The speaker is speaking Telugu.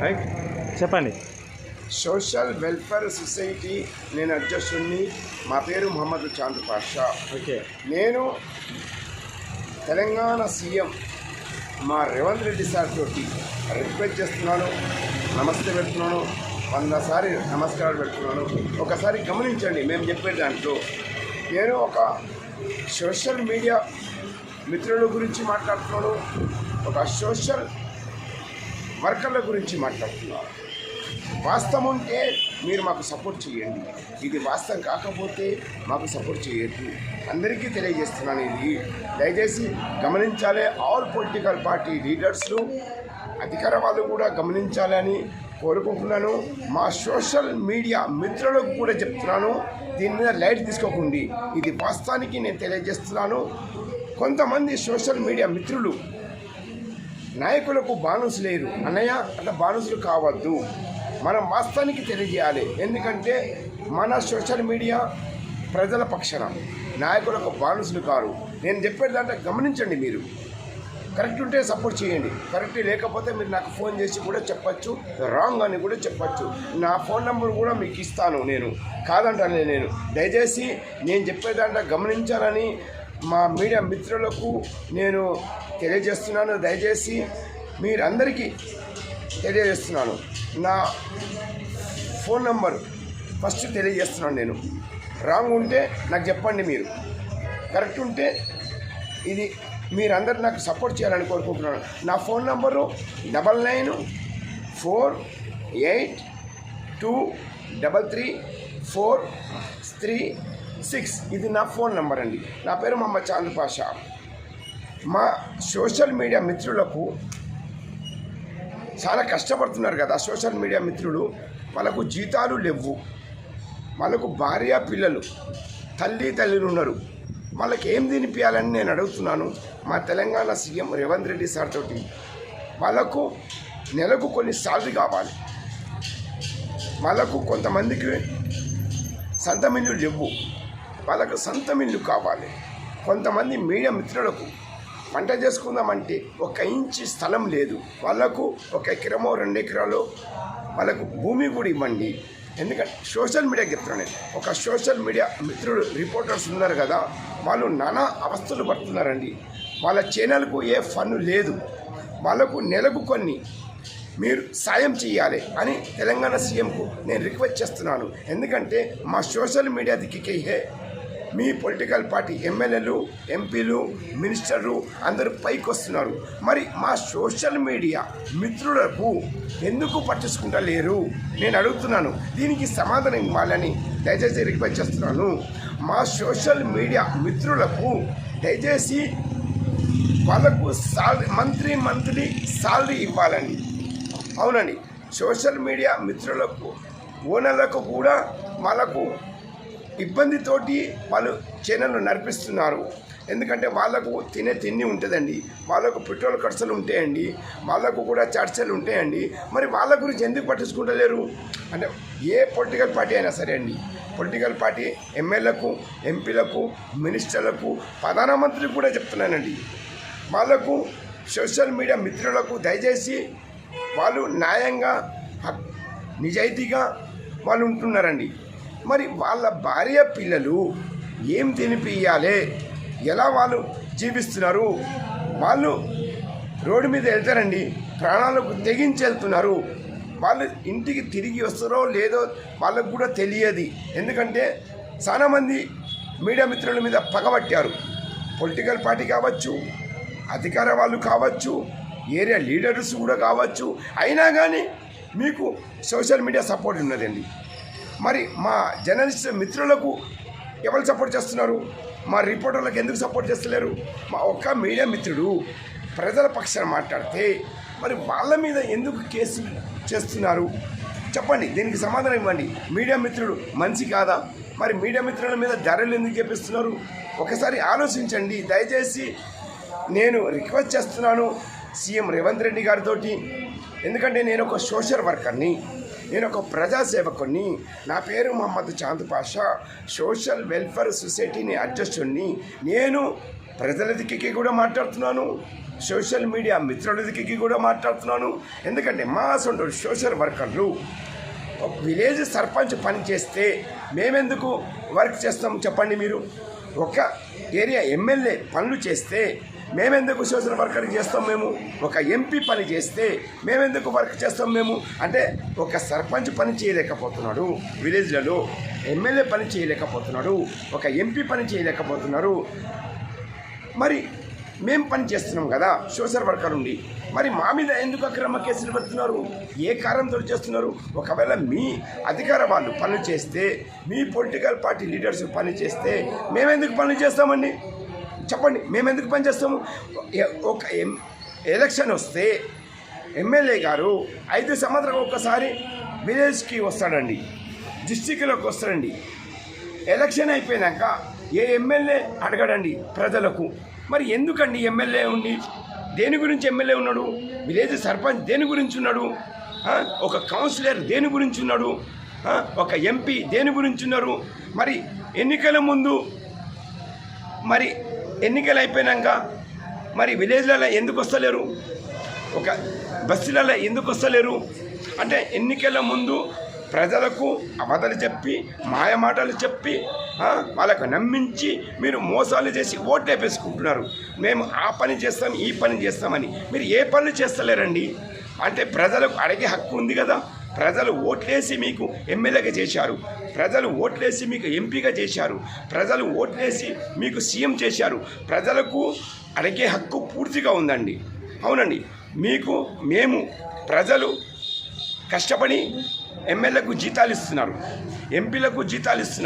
రైట్. చెప్పండి. సోషల్ వెల్ఫేర్ సొసైటీ నేను అధ్యక్షుడిని మా పేరు మొహమ్మద్ చాంద్ పాషా. ఓకే. నేను తెలంగాణ సీఎం. మా రేవంత్ రెడ్డి సార్ తోటి రిక్వెస్ట్ చేస్తున్నాను. నమస్తే పెడుతున్నాను. వంద సారి నమస్కారాలు పెడుతున్నాను. ఒకసారి గమనించండి మేము చెప్పే దాంట్లో. నేను ఒక సోషల్ మీడియా మిత్రుల గురించి మాట్లాడుతున్నాను. ఒక సోషల్ వర్కర్ల గురించి మాట్లాడుతున్నాను వాస్తవం ఉంటే మీరు మాకు సపోర్ట్ చేయండి. ఇది వాస్తవం కాకపోతే మాకు సపోర్ట్ చేయొద్దు. అందరికీ తెలియజేస్తున్నాను ఇది. దయచేసి గమనించాలి ఆల్ పొలిటికల్ పార్టీ లీడర్స్లు అధికార వాళ్ళు కూడా గమనించాలని కోరుకుంటున్నాను. మా సోషల్ మీడియా మిత్రులకు కూడా చెప్తున్నాను. దీని మీద లైట్ తీసుకోకండి. ఇది వాస్తవానికి నేను తెలియజేస్తున్నాను. కొంతమంది సోషల్ మీడియా మిత్రులు నాయకులకు బానుసు లేరు. అన్నయ్య అట్లా బానుసులు కావద్దు. మనం వాస్తవానికి తెలియజేయాలి. ఎందుకంటే మన సోషల్ మీడియా ప్రజల పక్షాన నాయకులకు బానుసులు కారు. నేను చెప్పేదంటే గమనించండి మీరు. కరెక్ట్ ఉంటే సపోర్ట్ చేయండి. కరెక్ట్ లేకపోతే మీరు నాకు ఫోన్ చేసి కూడా చెప్పచ్చు. రాంగ్ అని కూడా చెప్పచ్చు. నా ఫోన్ నెంబర్ కూడా మీకు ఇస్తాను నేను. కాదంటాను నేను. దయచేసి నేను చెప్పేదాంట గమనించాలని మా మీడియా మిత్రులకు నేను తెలియజేస్తున్నాను. దయచేసి మీరందరికీ తెలియజేస్తున్నాను. నా ఫోన్ నంబర్ ఫస్ట్ తెలియజేస్తున్నాను నేను. రాంగ్ ఉంటే నాకు చెప్పండి మీరు. కరెక్ట్ ఉంటే ఇది మీరందరూ నాకు సపోర్ట్ చేయాలని కోరుకుంటున్నాను. నా phone number double nine four eight two double three four three six. ఇది నా ఫోన్ నంబర్ అండి. నా పేరు మమ్మ చాంద్ పాషా. మా సోషల్ మీడియా మిత్రులకు చాలా కష్టపడుతున్నారు కదా సోషల్ మీడియా మిత్రులు. వాళ్ళకు జీతాలు లేవు. వాళ్ళకు భార్య పిల్లలు తల్లి తల్లిలు ఉన్నారు. వాళ్ళకి ఏం తినిపించాలని నేను అడుగుతున్నాను. మా తెలంగాణ సీఎం రేవంత్ రెడ్డి సార్ తోటి వాళ్ళకు నెలకు కొన్ని సాలరీ కావాలి. వాళ్ళకు కొంతమందికి సంతమిల్లు లేవు. వాళ్ళకు సొంత మిల్లు కావాలి. కొంతమంది మీడియా మిత్రులకు పంట చేసుకుందామంటే ఒక ఇంచి స్థలం లేదు. వాళ్ళకు ఒక ఎకరమో రెండు ఎకరాలు వాళ్ళకు భూమి కూడా ఇవ్వండి. ఎందుకంటే సోషల్ మీడియా చెప్తున్నాను నేను. ఒక సోషల్ మీడియా మిత్రులు రిపోర్టర్స్ ఉన్నారు కదా వాళ్ళు నానా అవస్థలు పడుతున్నారండి. వాళ్ళ ఛానల్కు ఏ ఫన్ లేదు. వాళ్ళకు నెలకు కొన్ని మీరు సాయం చేయాలి అని తెలంగాణ సీఎంకు నేను రిక్వెస్ట్ చేస్తున్నాను. ఎందుకంటే మా సోషల్ మీడియా దిక్కే మీ పొలిటికల్ పార్టీ ఎమ్మెల్యేలు ఎంపీలు మినిస్టర్లు అందరూ పైకి వస్తున్నారు మరి మా సోషల్ మీడియా మిత్రులకు ఎందుకు పట్టించుకుంటా లేరు నేను అడుగుతున్నాను. దీనికి సమాధానం ఇవ్వాలని దయచేసి రిక్వెస్ట్ చేస్తున్నాను. మా సోషల్ మీడియా మిత్రులకు దయచేసి వాళ్ళకు సాలరీ మంత్లీ మంత్లీ సాలరీ ఇవ్వాలని. అవునండి. సోషల్ మీడియా మిత్రులకు ఓనర్లకు కూడా వాళ్ళకు ఇబ్బందితోటి వాళ్ళు ఛానల్ నడిపిస్తున్నారు. ఎందుకంటే వాళ్ళకు తినే తిండి ఉంటుందండి. వాళ్ళకు పెట్రోల్ ఖర్చులు ఉంటాయండి. వాళ్ళకు కూడా చర్చలు ఉంటాయండి. మరి వాళ్ళ గురించి ఎందుకు పట్టించుకుంటలేరు? అంటే ఏ పొలిటికల్ పార్టీ అయినా సరే అండి. పొలిటికల్ పార్టీ ఎమ్మెల్యేలకు ఎంపీలకు మినిస్టర్లకు ప్రధానమంత్రికి కూడా చెప్తున్నానండి. వాళ్ళకు సోషల్ మీడియా మిత్రులకు దయచేసి వాళ్ళు న్యాయంగా నిజాయితీగా వాళ్ళు ఉంటున్నారండి. మరి వాళ్ళ భార్య పిల్లలు ఏం తినిపియాలి ఎలా వాళ్ళు జీవిస్తున్నారు? వాళ్ళు రోడ్డు మీద వెళ్తారండి ప్రాణాలకు తెగించి వెళ్తున్నారు. వాళ్ళు ఇంటికి తిరిగి వస్తారో లేదో వాళ్ళకు కూడా తెలియదు. ఎందుకంటే చాలామంది మీడియా మిత్రుల మీద పగబట్టారు పొలిటికల్ పార్టీ కావచ్చు అధికార వాళ్ళు కావచ్చు ఏరియా లీడర్స్ కూడా కావచ్చు. అయినా కానీ మీకు సోషల్ మీడియా సపోర్ట్ ఉన్నదండి. మరి మా జర్నలిస్ట్ మిత్రులకు ఎవరు సపోర్ట్ చేస్తున్నారు? మా రిపోర్టర్లకు ఎందుకు సపోర్ట్ చేస్తలేరు? మా ఒక్క మీడియా మిత్రుడు ప్రజల పక్షాన మాట్లాడితే మరి వాళ్ళ మీద ఎందుకు కేసు చేస్తున్నారు? చెప్పండి దీనికి సమాధానం ఇవ్వండి. మీడియా మిత్రుడు మంచి కాదా? మరి మీడియా మిత్రుల మీద ధరలు ఎందుకు చెప్పిస్తున్నారు ఒకసారి ఆలోచించండి. దయచేసి నేను రిక్వెస్ట్ చేస్తున్నాను సీఎం రేవంత్ రెడ్డి గారితో ఎందుకంటే నేను ఒక సోషల్ వర్కర్ని. నేను ఒక ప్రజాసేవకుని నా పేరు మహమ్మద్ చాంద్ పాషా. సోషల్ వెల్ఫేర్ సొసైటీని అధ్యక్షుడిని నేను ప్రజల దిక్కి కూడా మాట్లాడుతున్నాను. సోషల్ మీడియా మిత్రుల దిక్కి కూడా మాట్లాడుతున్నాను. ఎందుకంటే మా సొంత సోషల్ వర్కర్లు ఒక విలేజ్ సర్పంచ్ పని చేస్తే మేమెందుకు వర్క్ చేస్తాం చెప్పండి మీరు? ఒక ఏరియా ఎమ్మెల్యే పనులు చేస్తే మేమెందుకు సోషల్ వర్కర్ చేస్తాం మేము? ఒక ఎంపీ పని చేస్తే మేమెందుకు వర్క్ చేస్తాం మేము? అంటే ఒక సర్పంచ్ పని చేయలేకపోతున్నాడు విలేజ్లలో ఎమ్మెల్యే పని చేయలేకపోతున్నాడు ఒక ఎంపీ పని చేయలేకపోతున్నారు. మరి మేము పని చేస్తున్నాం కదా సోషల్ వర్కర్ ఉండి మరి మా మీద ఎందుకు అక్రమ కేసులు పెడుతున్నారు? ఏ కారణంతో చేస్తున్నారు? ఒకవేళ మీ అధికార వాళ్ళు పనులు చేస్తే మీ పొలిటికల్ పార్టీ లీడర్స్ పని చేస్తే మేమెందుకు పనులు చేస్తామండి? చెప్పండి మేము ఎందుకు పనిచేస్తాము ఒక ఎం ఎలక్షన్ వస్తే ఎమ్మెల్యే గారు ఐదు సంవత్సరం ఒక్కసారి విలేజ్కి వస్తాడండి డిస్టిక్లోకి వస్తాడండి. ఎలక్షన్ అయిపోయినాక ఏ ఎమ్మెల్యే అడగడండి ప్రజలకు. మరి ఎందుకండి ఎమ్మెల్యే ఉండి? దేని గురించి ఎమ్మెల్యే ఉన్నాడు? విలేజ్ సర్పంచ్ దేని గురించి ఉన్నాడు? ఒక కౌన్సిలర్ దేని గురించి ఉన్నాడు? ఒక ఎంపీ దేని గురించి ఉన్నారు? మరి ఎన్నికల ముందు మరి ఎన్నికలు అయిపోయినాక మరి విలేజ్లలో ఎందుకు వస్తలేరు? ఒక బస్సులలో ఎందుకు వస్తలేరు? అంటే ఎన్నికల ముందు ప్రజలకు అబద్ధాలు చెప్పి మాయమాటలు చెప్పి వాళ్ళకు నమ్మించి మీరు మోసాలు చేసి ఓట్లు వేపేసుకుంటున్నారు. మేము ఆ పని చేస్తాం ఈ పని చేస్తామని. మీరు ఏ పనులు చేస్తలేరండి? అంటే ప్రజలకు అడిగే హక్కు ఉంది కదా. ప్రజలు ఓట్లేసి మీకు ఎమ్మెల్యేగా చేశారు. ప్రజలు ఓట్లేసి మీకు ఎంపీగా చేశారు. ప్రజలు ఓట్లేసి మీకు సీఎం చేశారు. ప్రజలకు అడిగే హక్కు పూర్తిగా ఉందండి. అవునండి. మీకు మేము ప్రజలు కష్టపడి ఎమ్మెల్యేకు జీతాలు ఇస్తున్నారు. ఎంపీలకు జీతాలు ఇస్తున్నారు.